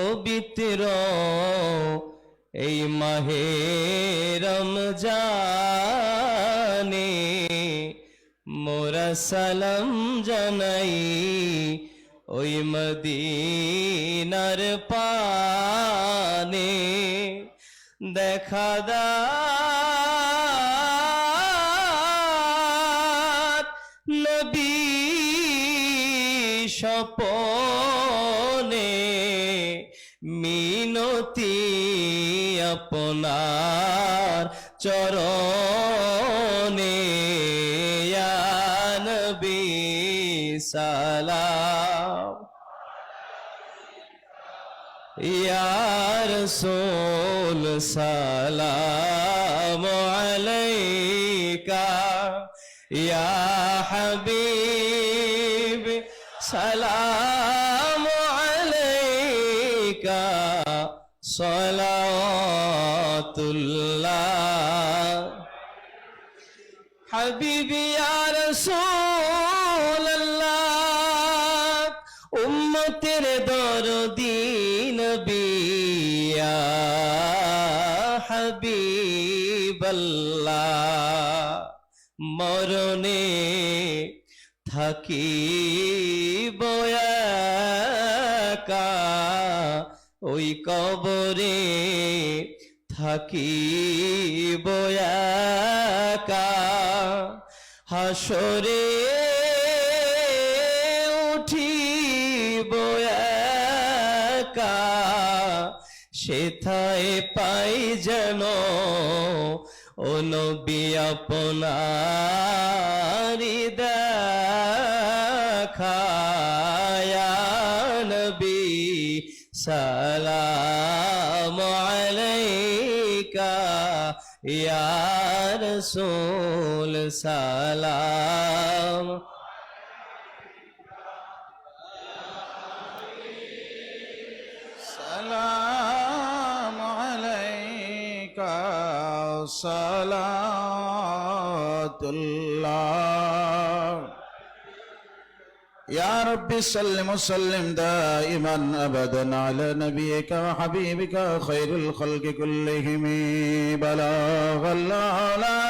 পবিত্র এই মাহে রমজানে মোরা সালাম জানাই ওই মদিনার পানে। দেখা দার নবী স্বপনে মিনতি আপনার চরণে নবী সালাম। ইয়ার সোল সালাম আলাইকা ইয়া হাবিব সালাম। সলাতুল্লাহ। হাবিবি সোল্লাহ উম্মতের দরদিন বিয়া হাবিবাল্লাহ। মরণে থাকি বয়া ওই কবরে থাকি বয়াকা হাসরে উঠি বয়াকা সেথায় পাই যেন ও নবী আপনার দেখা। সালাম আলাইকা ইয়া রাসূল সালাম। সালাম আলাইকা সালাতুল্লাহ। يا رب سلم وسلم دائما ابدا على نبيك وحبيبك خير الخلق كلهم. بلاغ الله